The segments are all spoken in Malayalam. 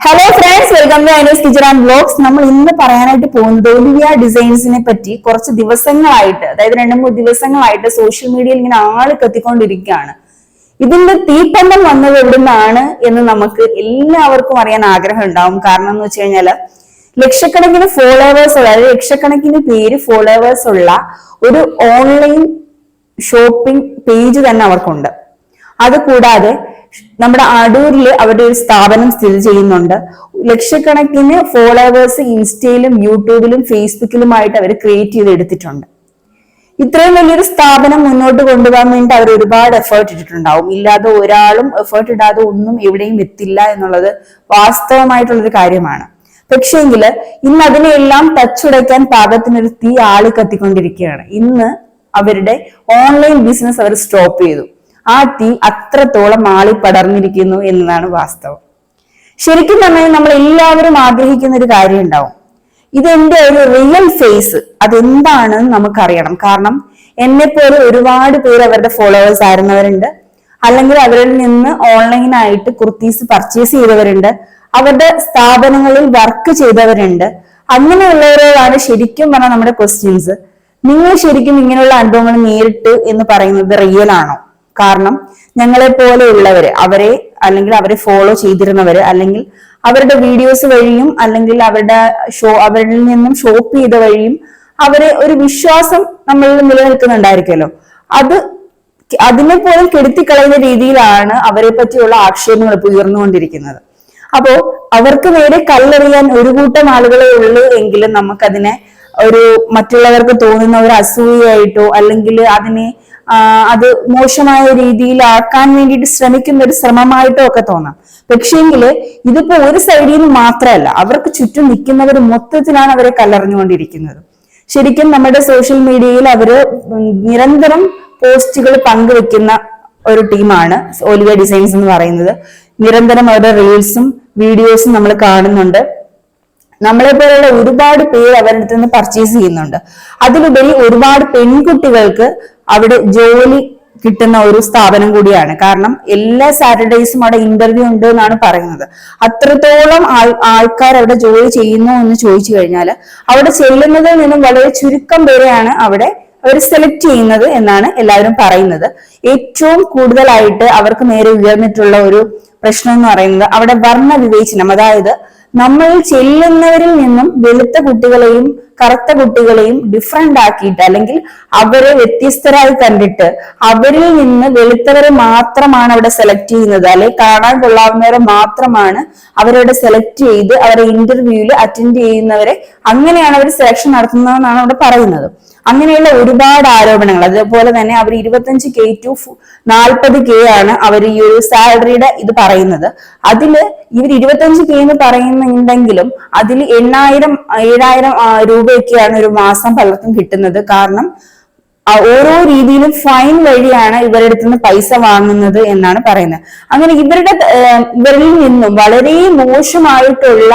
Hello friends welcome to kitchen and blogs നമ്മൾ ഇന്ന് പറയാനായിട്ട് പോകുന്നത് ഒലിവിയ ഡിസൈൻസിനെ പറ്റി കുറച്ച് ദിവസങ്ങളായിട്ട് അതായത് രണ്ട് മൂന്ന് ദിവസങ്ങളായിട്ട് സോഷ്യൽ മീഡിയയിൽ ഇങ്ങനെ ആൾ കത്തിക്കൊണ്ടിരിക്കുകയാണ്. ഇതിന്റെ തീപ്പന്തം വന്നത് എവിടുന്നാണ് എന്ന് നമുക്ക് എല്ലാവർക്കും അറിയാൻ ആഗ്രഹം ഉണ്ടാവും. കാരണം എന്ന് വെച്ച് കഴിഞ്ഞാൽ ലക്ഷക്കണക്കിന് ഫോളോവേഴ്സ് ഉള്ള അതായത് ലക്ഷക്കണക്കിന് പേര് ഫോളോവേഴ്സ് ഉള്ള ഒരു ഓൺലൈൻ ഷോപ്പിംഗ് പേജ് തന്നെ അവർക്കുണ്ട്. അത് കൂടാതെ നമ്മുടെ അടൂരിൽ അവരുടെ ഒരു സ്ഥാപനം സ്ഥിതി ചെയ്യുന്നുണ്ട്. ലക്ഷക്കണക്കിന് ഫോളോവേഴ്സ് ഇൻസ്റ്റയിലും യൂട്യൂബിലും ഫേസ്ബുക്കിലുമായിട്ട് അവർ ക്രിയേറ്റ് ചെയ്ത് എടുത്തിട്ടുണ്ട്. ഇത്രയും വലിയൊരു സ്ഥാപനം മുന്നോട്ട് കൊണ്ടുപോകാൻ വേണ്ടി അവർ ഒരുപാട് എഫേർട്ട് ഇട്ടിട്ടുണ്ടാവും. ഇല്ലാതെ ഒരാളും എഫേർട്ട് ഇടാതെ ഒന്നും എവിടെയും എത്തില്ല എന്നുള്ളത് വാസ്തവമായിട്ടുള്ളൊരു കാര്യമാണ്. പക്ഷേങ്കിൽ ഇന്ന് അതിനെല്ലാം തച്ചുടയ്ക്കാൻ പാകത്തിനൊരു തീ ആളി കത്തിക്കൊണ്ടിരിക്കുകയാണ് ഇന്ന് അവരുടെ ഓൺലൈൻ ബിസിനസ് അവർ സ്റ്റോപ്പ് ചെയ്തു. ആ തീ അത്രത്തോളം ആളി പടർന്നിരിക്കുന്നു എന്നതാണ് വാസ്തവം. ശരിക്കും പറഞ്ഞാൽ നമ്മൾ എല്ലാവരും ആഗ്രഹിക്കുന്ന ഒരു കാര്യം ഉണ്ടാവും ഇതെന്റെ ഒരു റിയൽ ഫേസ് അതെന്താണെന്ന് നമുക്കറിയണം. കാരണം എന്നെ പോലെ ഒരുപാട് പേര് അവരുടെ ഫോളോവേഴ്സ് ആയിരുന്നവരുണ്ട്. അല്ലെങ്കിൽ അവരിൽ നിന്ന് ഓൺലൈനായിട്ട് കുർത്തീസ് പർച്ചേസ് ചെയ്തവരുണ്ട്. അവരുടെ സ്ഥാപനങ്ങളിൽ വർക്ക് ചെയ്തവരുണ്ട്. അങ്ങനെയുള്ളവരോടാണ് ശരിക്കും പറഞ്ഞാൽ നമ്മുടെ ക്വസ്റ്റ്യൻസ് നിങ്ങൾ ശരിക്കും ഇങ്ങനെയുള്ള അനുഭവങ്ങൾ നേരിട്ട് എന്ന് പറയുന്നത് റിയൽ ആണോ? കാരണം ഞങ്ങളെ പോലെയുള്ളവര് അവരെ അല്ലെങ്കിൽ അവരെ ഫോളോ ചെയ്തിരുന്നവര് അല്ലെങ്കിൽ അവരുടെ വീഡിയോസ് വഴിയും അല്ലെങ്കിൽ അവരുടെ ഷോ അവരിൽ നിന്നും ഷോപ്പ് ചെയ്ത വഴിയും അവരെ ഒരു വിശ്വാസം നമ്മളിൽ നിലനിൽക്കുന്നുണ്ടായിരിക്കുമല്ലോ. അത് അതിനെ പോലും കെടുത്തിക്കളയുന്ന രീതിയിലാണ് അവരെ പറ്റിയുള്ള ആക്ഷേപങ്ങൾ ഇപ്പോൾ ഉയർന്നുകൊണ്ടിരിക്കുന്നത്. അപ്പോ അവർക്ക് നേരെ കല്ലെറിയാൻ ഒരു കൂട്ടം ആളുകളെ ഉള്ളൂ എങ്കിലും നമുക്കതിനെ ഒരു മറ്റുള്ളവർക്ക് തോന്നുന്ന ഒരു അസൂയായിട്ടോ അല്ലെങ്കിൽ അതിനെ അത് മോശമായ രീതിയിലാക്കാൻ വേണ്ടിയിട്ട് ശ്രമിക്കുന്ന ഒരു ശ്രമമായിട്ടോ ഒക്കെ തോന്നാം. പക്ഷേങ്കിൽ ഇതിപ്പോ ഒരു സൈഡിൽ നിന്ന് മാത്രമല്ല അവർക്ക് ചുറ്റും നിൽക്കുന്നവർ മൊത്തത്തിലാണ് അവരെ കല്ലെറിഞ്ഞുകൊണ്ടിരിക്കുന്നത് ശരിക്കും നമ്മുടെ സോഷ്യൽ മീഡിയയിൽ അവർ നിരന്തരം പോസ്റ്റുകൾ പങ്കുവെക്കുന്ന ഒരു ടീമാണ് ഒലിവ ഡിസൈൻസ് എന്ന് പറയുന്നത്. നിരന്തരം അവരുടെ റീൽസും വീഡിയോസും നമ്മൾ കാണുന്നുണ്ട്. നമ്മളെ പോലുള്ള ഒരുപാട് പേര് അവരുടെ നിന്ന് പർച്ചേസ് ചെയ്യുന്നുണ്ട്. അതിലുപരി ഒരുപാട് പെൺകുട്ടികൾക്ക് അവിടെ ജോലി കിട്ടുന്ന ഒരു സ്ഥാപനം കൂടിയാണ്. കാരണം എല്ലാ സാറ്റർഡേസും അവിടെ ഇന്റർവ്യൂ ഉണ്ട് എന്നാണ് പറയുന്നത്. അത്രത്തോളം ആൾ ആൾക്കാർ അവിടെ ജോലി ചെയ്യുന്നു എന്ന് ചോദിച്ചു കഴിഞ്ഞാൽ അവിടെ ചെല്ലുന്നതിൽ നിന്നും വളരെ ചുരുക്കം പേരെയാണ് അവിടെ അവർ സെലക്ട് ചെയ്യുന്നത് എന്നാണ് എല്ലാവരും പറയുന്നത്. ഏറ്റവും കൂടുതലായിട്ട് അവർക്ക് നേരെ ഉയർന്നിട്ടുള്ള ഒരു പ്രശ്നം എന്ന് പറയുന്നത് അവിടെ വർണ വിവേചനം അതായത് നമ്മൾ ചെല്ലുന്നവരിൽ നിന്നും വെളുത്ത കുട്ടികളെയും കറുത്ത കുട്ടികളെയും ഡിഫറെന്റ് ആക്കിയിട്ട് അല്ലെങ്കിൽ അവരെ വ്യത്യസ്തരായി കണ്ടിട്ട് അവരിൽ നിന്ന് വെളുത്തവരെ മാത്രമാണ് അവിടെ സെലക്ട് ചെയ്യുന്നത്. അല്ലെങ്കിൽ കാണാൻ കൊള്ളാവുന്നവരെ മാത്രമാണ് അവരവിടെ സെലക്ട് ചെയ്ത് അവരെ ഇന്റർവ്യൂവിൽ അറ്റൻഡ് ചെയ്യുന്നവരെ അങ്ങനെയാണ് അവർ സെലക്ഷൻ നടത്തുന്നതെന്നാണ് അവിടെ പറയുന്നത്. അങ്ങനെയുള്ള ഒരുപാട് ആരോപണങ്ങൾ. അതുപോലെ തന്നെ അവർ ഇരുപത്തഞ്ച് കെ ടു നാൽപ്പത് കെ ആണ് അവർ ഈ ഒരു സാലറിയുടെ ഇത് പറയുന്നത്. അതിൽ ഇവർ ഇരുപത്തഞ്ച് കെ എന്ന് പറയുന്നുണ്ടെങ്കിലും അതിൽ എണ്ണായിരം ഏഴായിരം രൂപയൊക്കെയാണ് ഒരു മാസം പലർക്കും കിട്ടുന്നത്. കാരണം ഓരോ രീതിയിലും ഫൈൻ വഴിയാണ് ഇവരുടെ അടുത്ത് നിന്ന് പൈസ വാങ്ങുന്നത് എന്നാണ് പറയുന്നത്. അങ്ങനെ ഇവരുടെ ഇവരിൽ നിന്നും വളരെ മോശമായിട്ടുള്ള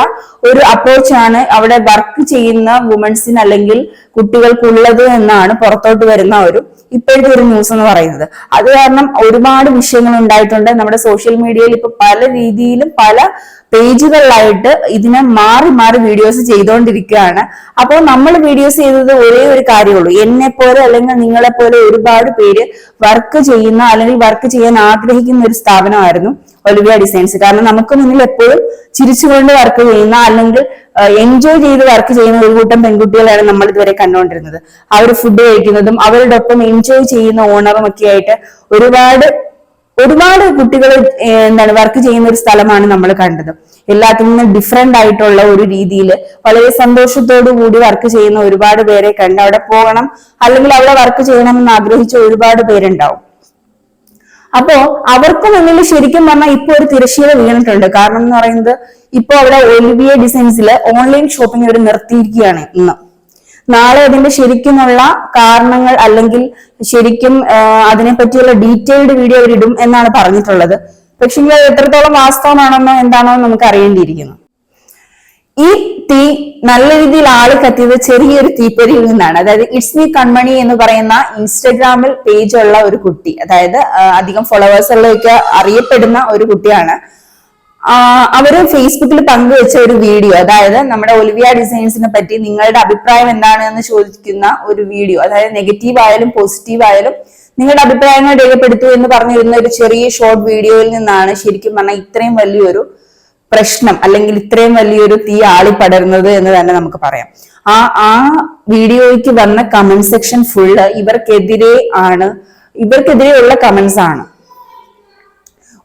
ഒരു അപ്രോച്ചാണ് അവിടെ വർക്ക് ചെയ്യുന്ന വുമൺസിന് അല്ലെങ്കിൽ കുട്ടികൾക്കുള്ളത് എന്നാണ് പുറത്തോട്ട് വരുന്ന ഒരു ഇപ്പോഴത്തെ ഒരു ന്യൂസ് എന്ന് പറയുന്നത്. അത് കാരണം ഒരുപാട് വിഷയങ്ങൾ ഉണ്ടായിട്ടുണ്ട്. നമ്മുടെ സോഷ്യൽ മീഡിയയിൽ ഇപ്പൊ പല രീതിയിലും പല പേജുകളിലായിട്ട് ഇതിനെ മാറി മാറി വീഡിയോസ് ചെയ്തുകൊണ്ടിരിക്കുകയാണ് അപ്പോൾ നമ്മൾ വീഡിയോസ് ചെയ്തത് ഒരേ ഒരു കാര്യമുള്ളൂ. എന്നെ പോലെ അല്ലെങ്കിൽ നിങ്ങളെ പോലെ ഒരുപാട് പേര് വർക്ക് ചെയ്യുന്ന അല്ലെങ്കിൽ വർക്ക് ചെയ്യാൻ ആഗ്രഹിക്കുന്ന ഒരു സ്ഥാപനമായിരുന്നു ഒലിവിയ ഡിസൈൻസ് കാരണം നമുക്ക് മുന്നിൽ എപ്പോഴും ചിരിച്ചുകൊണ്ട് വർക്ക് ചെയ്യുന്ന അല്ലെങ്കിൽ എൻജോയ് ചെയ്ത് വർക്ക് ചെയ്യുന്ന ഒരു കൂട്ടം പെൺകുട്ടികളാണ് നമ്മൾ ഇതുവരെ കണ്ടുകൊണ്ടിരുന്നത്. അവർ ഫുഡ് കഴിക്കുന്നതും അവരുടെ ഒപ്പം എൻജോയ് ചെയ്യുന്ന ഓണറും ഒക്കെ ആയിട്ട് ഒരുപാട് ഒരുപാട് കുട്ടികൾ എന്താണ് വർക്ക് ചെയ്യുന്ന ഒരു സ്ഥലമാണ് നമ്മൾ കണ്ടത്. എല്ലാത്തിൽ നിന്നും ഡിഫറെന്റ് ആയിട്ടുള്ള ഒരു രീതിയിൽ വളരെ സന്തോഷത്തോടു കൂടി വർക്ക് ചെയ്യുന്ന ഒരുപാട് പേരെ കണ്ട് അവിടെ പോകണം. അല്ലെങ്കിൽ അവിടെ വർക്ക് ചെയ്യണമെന്ന് ആഗ്രഹിച്ച ഒരുപാട് പേരുണ്ടാവും. അപ്പോ അവർക്ക് മുന്നിൽ ശരിക്കും പറഞ്ഞാൽ ഇപ്പൊ ഒരു തിരശ്ശീല വീണിട്ടുണ്ട്. കാരണം എന്ന് പറയുന്നത് ഇപ്പൊ അവിടെ ഒലിവിയ ഡിസൈൻസിൽ ഓൺലൈൻ ഷോപ്പിംഗ് അവർ നിർത്തിയിരിക്കുകയാണ് ഇന്ന്. നാളെ അതിന്റെ ശരിക്കുമുള്ള കാരണങ്ങൾ അല്ലെങ്കിൽ ശരിക്കും അതിനെ പറ്റിയുള്ള ഡീറ്റെയിൽഡ് വീഡിയോ അവരിടും എന്നാണ് പറഞ്ഞിട്ടുള്ളത്. പക്ഷേ ഇത് എത്രത്തോളം വാസ്തവമാണെന്നോ എന്താണോ നമുക്ക് അറിയേണ്ടിയിരിക്കുന്നു. ഈ തീ നല്ല രീതിയിൽ ആളി കത്തിയത് ചെറിയൊരു തീപ്പൊരിയിൽ നിന്നാണ്. അതായത് ഇറ്റ്സ് മീ കൺമണി എന്ന് പറയുന്ന ഇൻസ്റ്റഗ്രാമിൽ പേജ് ഉള്ള ഒരു കുട്ടി. അതായത് അധികം ഫോളോവേഴ്സ് ഉള്ളതൊക്കെ അറിയപ്പെടുന്ന ഒരു കുട്ടിയാണ്. അവർ ഫേസ്ബുക്കിൽ പങ്കുവെച്ച ഒരു വീഡിയോ അതായത് നമ്മുടെ ഒലിവിയ ഡിസൈൻസിനെ പറ്റി നിങ്ങളുടെ അഭിപ്രായം എന്താണ് എന്ന് ചോദിക്കുന്ന ഒരു വീഡിയോ അതായത് നെഗറ്റീവ് ആയാലും പോസിറ്റീവ് ആയാലും നിങ്ങളുടെ അഭിപ്രായങ്ങൾ രേഖപ്പെടുത്തൂ എന്ന് പറഞ്ഞിരുന്ന ഒരു ചെറിയ ഷോർട്ട് വീഡിയോയിൽ നിന്നാണ് ശരിക്കും പറഞ്ഞാൽ ഇത്രയും വലിയൊരു പ്രശ്നം അല്ലെങ്കിൽ ഇത്രയും വലിയൊരു തീ ആളി പടരുന്നത് എന്ന് തന്നെ നമുക്ക് പറയാം. ആ ആ വീഡിയോയ്ക്ക് വന്ന കമന്റ് സെക്ഷൻ ഫുള്ള് ഇവർക്കെതിരെ ആണ് ഇവർക്കെതിരെയുള്ള കമന്റ്സ് ആണ്.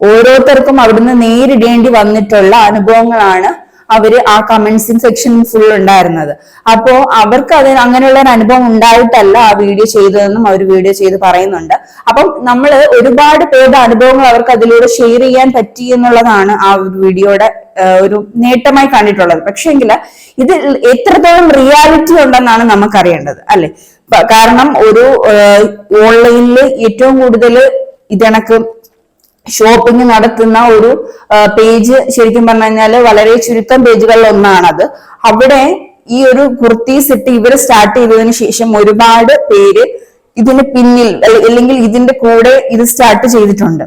ഓരോരുത്തർക്കും അവിടുന്ന് നേരിടേണ്ടി വന്നിട്ടുള്ള അനുഭവങ്ങളാണ് അവർ ആ കമന്റ്സിൻ സെക്ഷൻ ഫുൾ ഉണ്ടായിരുന്നത്. അപ്പോ അവർക്ക് അത് അങ്ങനെയുള്ള ഒരു അനുഭവം ഉണ്ടായിട്ടല്ല ആ വീഡിയോ ചെയ്തതെന്നും അവർ വീഡിയോ ചെയ്ത് പറയുന്നുണ്ട്. അപ്പം നമ്മൾ ഒരുപാട് പേരുടെ അനുഭവങ്ങൾ അവർക്ക് അതിലൂടെ ഷെയർ ചെയ്യാൻ പറ്റി എന്നുള്ളതാണ് ആ വീഡിയോയുടെ ഒരു നേട്ടമായി കണ്ടിട്ടുള്ളത്. പക്ഷെങ്കിൽ ഇത് എത്രത്തോളം റിയാലിറ്റി ഉണ്ടെന്നാണ് നമുക്കറിയേണ്ടത് അല്ലെ? കാരണം ഒരു ഓൺലൈനിൽ ഏറ്റവും കൂടുതൽ ഇതണക്ക് ഷോപ്പിംഗ് നടത്തുന്ന ഒരു പേജ് ശരിക്കും പറഞ്ഞു വളരെ ചുരുക്കം പേജുകളിൽ ഒന്നാണത്. അവിടെ ഈ ഒരു കുർത്തീസ് ഇട്ട് ഇവർ സ്റ്റാർട്ട് ചെയ്തതിനു ശേഷം ഒരുപാട് പേര് ഇതിന് പിന്നിൽ അല്ലെങ്കിൽ ഇതിന്റെ കൂടെ ഇത് സ്റ്റാർട്ട് ചെയ്തിട്ടുണ്ട്.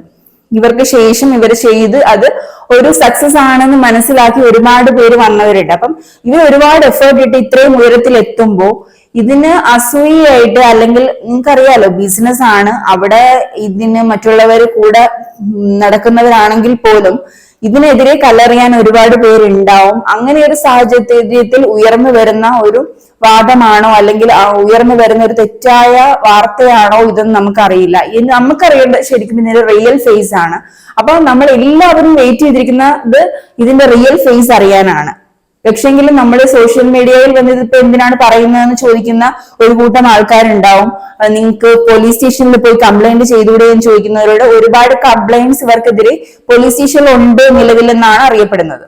ഇവർക്ക് ശേഷം ഇവർ ചെയ്ത് അത് ഒരു സക്സസ് ആണെന്ന് മനസ്സിലാക്കി ഒരുപാട് പേര് വന്നവരുണ്ട്. അപ്പം ഇവർ ഒരുപാട് എഫേർട്ട് ഇട്ട് ഇത്രയും ഉയരത്തിൽ എത്തുമ്പോൾ ഇതിന് അസൂയയായിട്ട് അല്ലെങ്കിൽ നിങ്ങൾക്കറിയാലോ ബിസിനസ് ആണ്. അവിടെ ഇതിന് മറ്റുള്ളവർ കൂടെ നടക്കുന്നവരാണെങ്കിൽ പോലും ഇതിനെതിരെ കല്ലെറിയാൻ ഒരുപാട് പേരുണ്ടാവും. അങ്ങനെ ഒരു സാഹചര്യത്തിൽ ഉയർന്നു വരുന്ന ഒരു വാദമാണോ അല്ലെങ്കിൽ ഉയർന്നു വരുന്ന ഒരു തെറ്റായ വാർത്തയാണോ ഇതെന്ന് നമുക്കറിയില്ല. ഇത് നമുക്കറിയേണ്ട ശരിക്കും ഇതിന്റെ റിയൽ ഫേസ് ആണ്. അപ്പൊ നമ്മൾ എല്ലാവരും വെയിറ്റ് ചെയ്തിരിക്കുന്നത് ഇതിന്റെ റിയൽ ഫേസ് അറിയാനാണ്. പക്ഷെങ്കിലും നമ്മൾ സോഷ്യൽ മീഡിയയിൽ വന്ന് ഇതിപ്പോ എന്തിനാണ് പറയുന്നതെന്ന് ചോദിക്കുന്ന ഒരു കൂട്ടം ആൾക്കാരുണ്ടാവും. നിങ്ങൾക്ക് പോലീസ് സ്റ്റേഷനിൽ പോയി കംപ്ലൈന്റ് ചെയ്തുകൂടെ എന്ന് ചോദിക്കുന്നവരോട് ഒരുപാട് കംപ്ലൈന്റ്സ് ഇവർക്കെതിരെ പോലീസ് സ്റ്റേഷനിൽ ഉണ്ട് നിലവിലെന്നാണ് അറിയപ്പെടുന്നത്.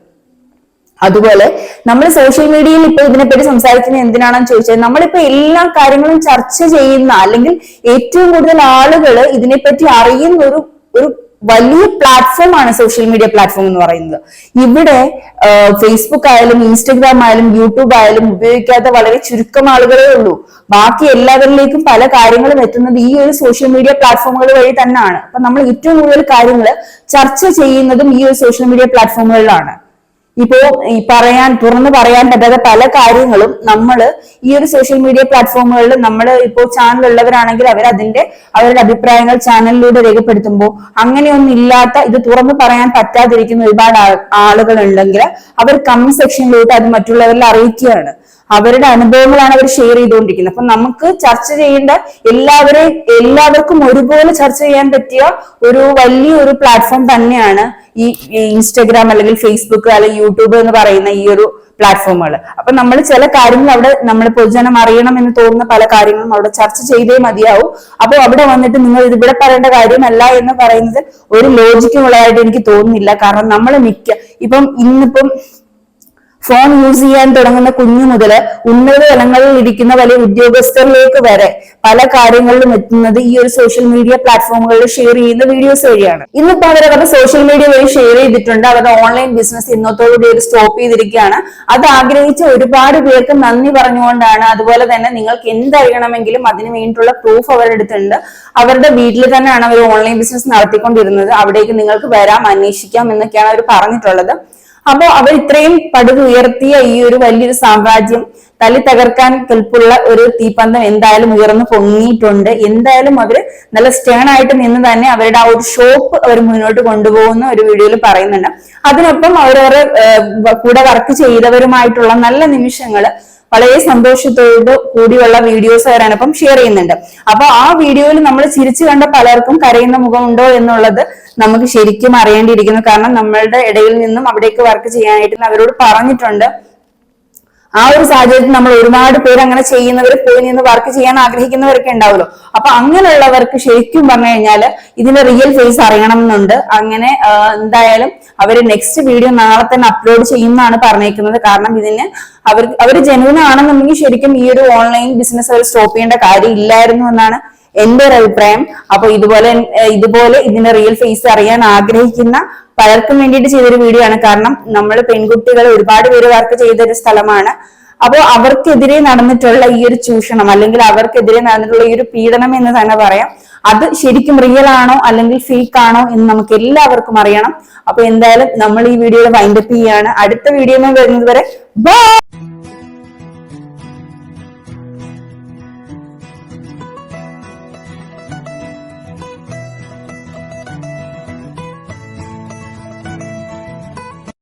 അതുപോലെ നമ്മൾ സോഷ്യൽ മീഡിയയിൽ ഇപ്പൊ ഇതിനെപ്പറ്റി സംസാരിക്കുന്നത് എന്തിനാണെന്ന് ചോദിച്ചാൽ നമ്മളിപ്പോ എല്ലാ കാര്യങ്ങളും ചർച്ച ചെയ്യുന്ന അല്ലെങ്കിൽ ഏറ്റവും കൂടുതൽ ആളുകൾ ഇതിനെപ്പറ്റി അറിയുന്ന ഒരു ഒരു വലിയ പ്ലാറ്റ്ഫോം ആണ് സോഷ്യൽ മീഡിയ പ്ലാറ്റ്ഫോം എന്ന് പറയുന്നത്. ഇവിടെ ഫേസ്ബുക്ക് ആയാലും ഇൻസ്റ്റഗ്രാം ആയാലും യൂട്യൂബ് ആയാലും ഉപയോഗിക്കാത്ത വളരെ ചുരുക്കം ആളുകളേ ഉള്ളൂ. ബാക്കി എല്ലാവരിലേക്കും പല കാര്യങ്ങളും എത്തുന്നത് ഈ ഒരു സോഷ്യൽ മീഡിയ പ്ലാറ്റ്ഫോമുകൾ വഴി തന്നെയാണ്. അപ്പൊ നമ്മൾ ഏറ്റവും കൂടുതൽ കാര്യങ്ങൾ ചർച്ച ചെയ്യുന്നതും ഈ ഒരു സോഷ്യൽ മീഡിയ പ്ലാറ്റ്ഫോമുകളിലാണ് ഇപ്പോ ഈ പറയാൻ തുറന്നു പറയാൻ പറ്റാത്ത പല കാര്യങ്ങളും നമ്മൾ ഈ ഒരു സോഷ്യൽ മീഡിയ പ്ലാറ്റ്ഫോമുകളിൽ നമ്മൾ ഇപ്പോൾ ചാനൽ ഉള്ളവരാണെങ്കിൽ അവർ അതിന്റെ അവരുടെ അഭിപ്രായങ്ങൾ ചാനലിലൂടെ രേഖപ്പെടുത്തുമ്പോൾ അങ്ങനെയൊന്നും ഇല്ലാത്ത ഇത് തുറന്നു പറയാൻ പറ്റാതിരിക്കുന്ന ഒരുപാട് ആളുകൾ ഉണ്ടെങ്കിൽ അവർ കമന്റ് സെക്ഷനിലോട്ട് അത് മറ്റുള്ളവരിൽ അറിയിക്കുകയാണ്. അവരുടെ അനുഭവങ്ങളാണ് അവർ ഷെയർ ചെയ്തുകൊണ്ടിരിക്കുന്നത്. അപ്പൊ നമുക്ക് ചർച്ച ചെയ്യേണ്ട എല്ലാവരെയും എല്ലാവർക്കും ഒരുപോലെ ചർച്ച ചെയ്യാൻ പറ്റിയ ഒരു വലിയ ഒരു പ്ലാറ്റ്ഫോം തന്നെയാണ് ഈ ഇൻസ്റ്റഗ്രാം അല്ലെങ്കിൽ ഫേസ്ബുക്ക് അല്ലെങ്കിൽ യൂട്യൂബ് എന്ന് പറയുന്ന ഈ ഒരു പ്ലാറ്റ്ഫോമുകൾ അപ്പൊ നമ്മൾ ചില കാര്യങ്ങൾ അവിടെ നമ്മൾ പൊതുജനം അറിയണം എന്ന് തോന്നുന്ന പല കാര്യങ്ങളും അവിടെ ചർച്ച ചെയ്തേ മതിയാവും. അപ്പോൾ അവിടെ വന്നിട്ട് നിങ്ങൾ ഇതിവിടെ പറയേണ്ട കാര്യമല്ല എന്ന് പറയുന്നത് ഒരു ലോജിക്കുള്ളതായിട്ട് എനിക്ക് തോന്നുന്നില്ല. കാരണം നമ്മൾ മിക്ക ഇപ്പം ഇന്നിപ്പം ഫോൺ യൂസ് ചെയ്യാൻ തുടങ്ങുന്ന കുഞ്ഞു മുതൽ ഉന്നത തലങ്ങളിൽ ഇരിക്കുന്ന വലിയ ഉദ്യോഗസ്ഥരിലേക്ക് വരെ പല കാര്യങ്ങളിലും എത്തുന്നത് ഈ ഒരു സോഷ്യൽ മീഡിയ പ്ലാറ്റ്ഫോമുകളിൽ ഷെയർ ചെയ്യുന്ന വീഡിയോസ് വഴിയാണ്. ഇന്നിപ്പോ അവർ അവരുടെ സോഷ്യൽ മീഡിയ വഴി ഷെയർ ചെയ്തിട്ടുണ്ട്. അവരുടെ ഓൺലൈൻ ബിസിനസ് ഇന്നത്തോടുകൂടി ഒരു സ്റ്റോപ്പ് ചെയ്തിരിക്കുകയാണ്. അത് ആഗ്രഹിച്ച ഒരുപാട് പേർക്ക് നന്ദി പറഞ്ഞുകൊണ്ടാണ്. അതുപോലെ തന്നെ നിങ്ങൾക്ക് എന്തറിയണമെങ്കിലും അതിന് വേണ്ടിയിട്ടുള്ള പ്രൂഫ് അവരുടെ അടുത്തുണ്ട്. അവരുടെ വീട്ടിൽ തന്നെയാണ് അവർ ഓൺലൈൻ ബിസിനസ് നടത്തിക്കൊണ്ടിരുന്നത്. അവിടേക്ക് നിങ്ങൾക്ക് വരാം അന്വേഷിക്കാം എന്നൊക്കെയാണ് അവർ പറഞ്ഞിട്ടുള്ളത്. അപ്പോ അവർ ഇത്രയും പടുതുയർത്തിയ ഈ ഒരു വലിയൊരു സാമ്രാജ്യം തല്ലി തകർക്കാൻ കെൽപ്പുള്ള ഒരു തീപ്പന്തം എന്തായാലും ഉയർന്നു പൊങ്ങിയിട്ടുണ്ട്. എന്തായാലും അവർ നല്ല സ്റ്റേൺ ആയിട്ട് നിന്ന് തന്നെ അവരുടെ ആ ഒരു ഷോപ്പ് അവർ മുന്നോട്ട് കൊണ്ടുപോകുന്ന ഒരു വീഡിയോയിൽ പറയുന്നുണ്ട്. അതിനൊപ്പം അവരവരെ കൂടെ വർക്ക് ചെയ്തവരുമായിട്ടുള്ള നല്ല നിമിഷങ്ങൾ വളരെ സന്തോഷത്തോട് കൂടിയുള്ള വീഡിയോസ് അവരാണിപ്പം ഷെയർ ചെയ്യുന്നുണ്ട്. അപ്പൊ ആ വീഡിയോയിൽ നമ്മൾ ചിരിച്ചു കണ്ട പലർക്കും കരയുന്ന മുഖമുണ്ടോ എന്നുള്ളത് നമുക്ക് ശരിക്കും അറിയേണ്ടിയിരിക്കുന്നു. കാരണം നമ്മളുടെ ഇടയിൽ നിന്നും അവിടേക്ക് വർക്ക് ചെയ്യാനായിട്ട് അവരോട് പറഞ്ഞിട്ടുണ്ട്. ആ ഒരു സാഹചര്യത്തിൽ നമ്മൾ ഒരുപാട് പേര് അങ്ങനെ ചെയ്യുന്നവർ പോയി നിന്ന് വർക്ക് ചെയ്യാൻ ആഗ്രഹിക്കുന്നവരൊക്കെ ഉണ്ടാവുമല്ലോ. അപ്പൊ അങ്ങനെയുള്ളവർക്ക് ശരിക്കും പറഞ്ഞു കഴിഞ്ഞാൽ ഇതിന്റെ റിയൽ ഫേസ് അറിയണം എന്നുണ്ട്. അങ്ങനെ എന്തായാലും അവർ നെക്സ്റ്റ് വീഡിയോ നാളെ തന്നെ അപ്ലോഡ് ചെയ്യുമെന്നാണ് പറഞ്ഞേക്കുന്നത്. കാരണം ഇതിന് അവർ അവർ ജനുവിൻ ആണെന്നുണ്ടെങ്കിൽ ശരിക്കും ഈ ഒരു ഓൺലൈൻ ബിസിനസ് അവർ സ്റ്റോപ്പ് ചെയ്യേണ്ട കാര്യം ഇല്ലായിരുന്നു എന്നാണ് എന്റെ ഒരു അഭിപ്രായം. അപ്പൊ ഇതുപോലെ ഇതുപോലെ ഇതിന്റെ റിയൽ ഫേസ് അറിയാൻ ആഗ്രഹിക്കുന്ന പലർക്കും വേണ്ടിയിട്ട് ചെയ്തൊരു വീഡിയോ ആണ്. കാരണം നമ്മൾ പെൺകുട്ടികൾ ഒരുപാട് പേര് വർക്ക് ചെയ്ത ഒരു സ്ഥലമാണ്. അപ്പോൾ അവർക്കെതിരെ നടന്നിട്ടുള്ള ഈ ഒരു ചൂഷണം അല്ലെങ്കിൽ അവർക്കെതിരെ നടന്നിട്ടുള്ള ഈ ഒരു പീഡനം എന്ന് തന്നെ പറയാം. അത് ശരിക്കും റിയൽ ആണോ അല്ലെങ്കിൽ ഫേക്ക് ആണോ എന്ന് നമുക്ക് എല്ലാവർക്കും അറിയണം. അപ്പൊ എന്തായാലും നമ്മൾ ഈ വീഡിയോയിൽ വൈൻഡപ്പ് ചെയ്യാണ് അടുത്ത വീഡിയോ വരുന്നത് വരെ ബൈ